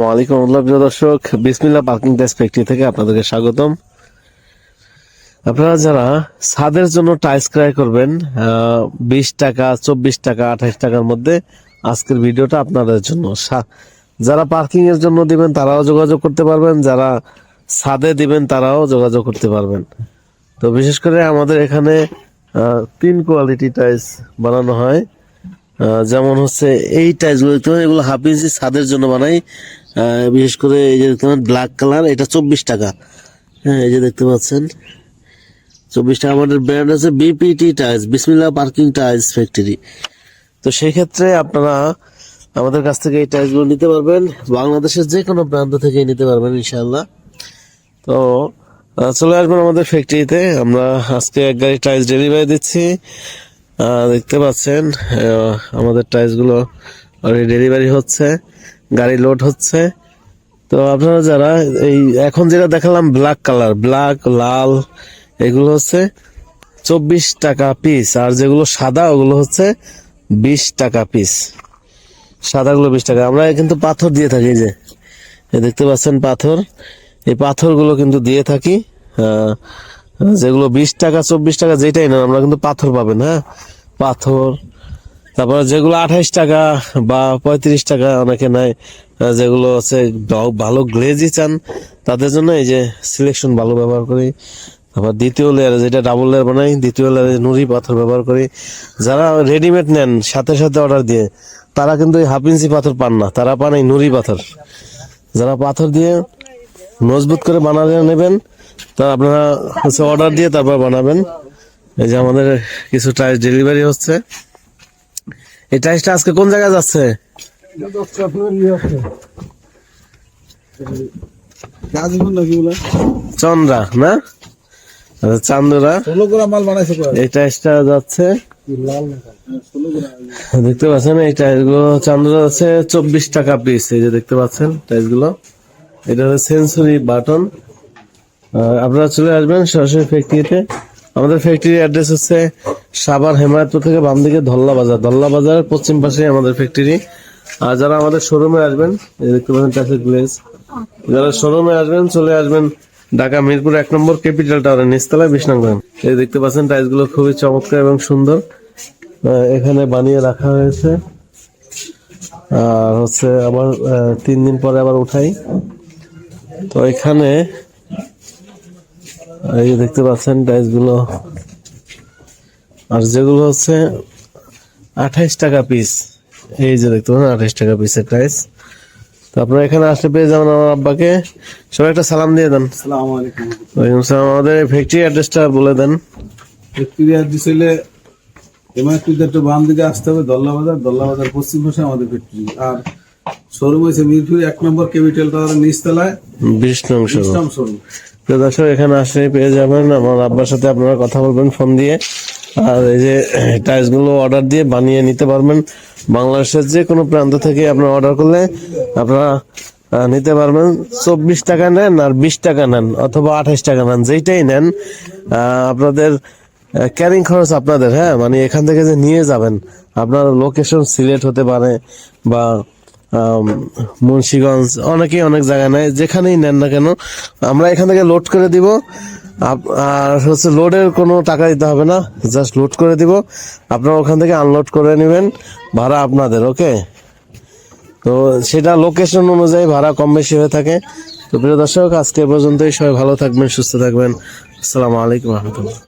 ওয়ালাইকুম আসসালাম, প্রিয় দর্শক। বিসমিল্লা পার্কিং টেস্ট ফ্যাক্টরি থেকে আপনাদেরকে স্বাগতম। আপনারা যারা ছাদের জন্য টাইলস ক্রয় করবেন বিশ টাকা, চব্বিশ টাকা আঠাইশ টাকার মধ্যে আজকের ভিডিওটা আপনাদের জন্য। যারা পার্কিং এর জন্য দিবেন, তারাও যোগাযোগ করতে পারবেন। যারা ছাদে দিবেন, তারাও যোগাযোগ করতে পারবেন। তো বিশেষ করে আমাদের এখানে তিন কোয়ালিটি টাইলস বানানো হয়। যেমন হচ্ছে এই টাইলসগুলো দেখতে পারেন এগুলো হাফ ইঞ্চি ছাদের জন্য বানাই। বিশেষ করে এই যে দেখতে পারেন ব্ল্যাক কালার এটা চব্বিশ টাকা। হ্যাঁ এই যে দেখতে পাচ্ছেন, চব্বিশ টাকা। আমাদের ব্র্যান্ড আছে BPT tiles Bismillah parking tiles factory তো সেই ক্ষেত্রে আপনারা আমাদের কাছ থেকে এই টাইলসগুলো নিতে পারবেন। বাংলাদেশের যে কোনো প্রান্ত থেকে নিতে পারবেন, ইনশাআল্লাহ। তো চলে আসবেন আমাদের ফ্যাক্টরিতে আমরা আজকে এক গাড়ি টাইলস ডেলিভারি দিচ্ছি। দেখতে পাচ্ছেন আমাদের টাইলসগুলো অলরেডি ডেলিভারি হচ্ছে, গাড়ি লোড হচ্ছে। তো আপনারা যারা এই, এখন যেটা দেখালাম ব্ল্যাক কালার ব্ল্যাক লাল, এগুলো হচ্ছে চব্বিশ টাকা পিস আর যেগুলো সাদা, ওগুলো হচ্ছে বিশ টাকা পিস সাদাগুলো বিশ টাকা। আমরা কিন্তু পাথর দিয়ে থাকি যে দেখতে পাচ্ছেন পাথর। এই পাথরগুলো কিন্তু দিয়ে থাকি যেগুলো বিশ টাকা, চব্বিশ টাকা যেটাই না আমরা কিন্তু পাথর পাবেন হ্যাঁ? পাথর, তারপরে যেগুলো আঠাইশ টাকা বা পঁয়ত্রিশ টাকা অনেকে নেয় যেগুলো হচ্ছে ভালো গ্লেজি চান, তাদের জন্য এই যে সিলেকশন ভালো ব্যবহার করি। তারপর দ্বিতীয় লেয়ার যেটা ডাবল লেয়ার বানাই, দ্বিতীয় লেয়ারে নুড়ি পাথর ব্যবহার করি। যারা রেডিমেড নেন, সাথে সাথে অর্ডার দিয়ে, তারা কিন্তু এই হাফ ইঞ্চি পাথর পান না, তারা পান এই নুড়ি পাথর। যারা পাথর দিয়ে মজবুত করে বানাতে নেবেন। তা আপনারা হচ্ছে অর্ডার দিয়ে তারপর বানাবেন। এই যে আমাদের কিছু টাইলস ডেলিভারি হচ্ছে। এই টাইলসটা আজকে কোন জায়গায় যাচ্ছে? চন্দ্রা না? আচ্ছা, চান্দুরা। কয়? এই টাইলসটা যাচ্ছে। দেখতে পাচ্ছেন এই টাইলসগুলো চান্দুরা আছে চব্বিশ টাকা পিস এই যে দেখতে পাচ্ছেন টাইলসগুলো এটা হচ্ছে সেন্সরি বাটন আপনারা চলে আসবেন সরাসরি ফ্যাক্টরিতে আমাদের ফ্যাক্টরি অ্যাড্রেস হচ্ছে সাবার হেমায়তপুর থেকে বাম দিকে ধল্লা বাজার। ধল্লা বাজার পশ্চিম পাশে আমাদের ফ্যাক্টরি আর যারা আমাদের শোরুমে আসবেন দেখতে পাচ্ছেন টাচের গ্লেজ। যারা শোরুমে আসবেন, চলে আসবেন ঢাকা মিরপুর এক নম্বর ক্যাপিটাল টাওয়ারের নিচতলায় বিশ নং এই দেখতে পাচ্ছেন টাইলসগুলো খুবই চমৎকার এবং সুন্দর। এখানে বানিয়ে রাখা হয়েছে। আর হচ্ছে আবার তিন দিন পরে আবার উঠাই। তো এখানে এই দেখতে পাচ্ছেন টাইলসগুলো। আর যেগুলো হচ্ছে আঠাইশ টাকা পিস এই যে দেখতে পাচ্ছেন আঠাইশ টাকা পিসের প্রাইস তো আপনারা এখানে আসলে পেয়ে যাবেন আমার আব্বাকে। সবাই একটা সালাম দিয়ে দেন। ওয়ালাইকুম সালাম। আমাদের ফ্যাক্টরি অ্যাড্রেসটা বলে দেন। ফ্যাক্টরি দিছিলে হেমায়তপুর একটু বাম দিকে আসতে হবে দল্লা বাজার। দল্লা বাজার পশ্চিম পাশে আমাদের ফ্যাক্টরি আর শোরুম হয়েছে মিরপুর এক নম্বর ক্যাপিটাল টাওয়ারের নিচতলায়। বিশ নং শোরুম। দর্শক এখানে আসলে পেয়ে যাবেন আমার আব্বার সাথে আপনারা কথা বলবেন ফোন দিয়ে। আর এই যে টাইলসগুলো অর্ডার দিয়ে বানিয়ে নিতে পারবেন। বাংলাদেশের যে কোনো প্রান্ত থেকে আপনারা অর্ডার করলে আপনারা নিতে পারবেন। চব্বিশ টাকা নেন আর বিশ টাকা নেন অথবা আঠাইশ টাকা নেন যেইটাই নেন। আহ, আপনাদের ক্যারিং খরচ আপনাদের হ্যাঁ? মানে এখান থেকে যে নিয়ে যাবেন আপনার লোকেশন সিলেক্ট হতে পারে বা মুন্সিগঞ্জ, অনেকেই অনেক জায়গায় নেয়। যেখানেই নেন না কেন, আমরা এখান থেকে লোড করে দিব। আর হচ্ছে লোডের কোনো টাকা দিতে হবে না। জাস্ট লোড করে দিব। আপনারা ওখান থেকে আনলোড করে নেবেন। ভাড়া আপনাদের ওকে তো সেটা লোকেশন অনুযায়ী ভাড়া কম বেশি হয়ে থাকে। তো প্রিয় দর্শক, আজকে পর্যন্তই। সবাই ভালো থাকবেন, সুস্থ থাকবেন। আসসালামু আলাইকুম রহমতুল্লাহ।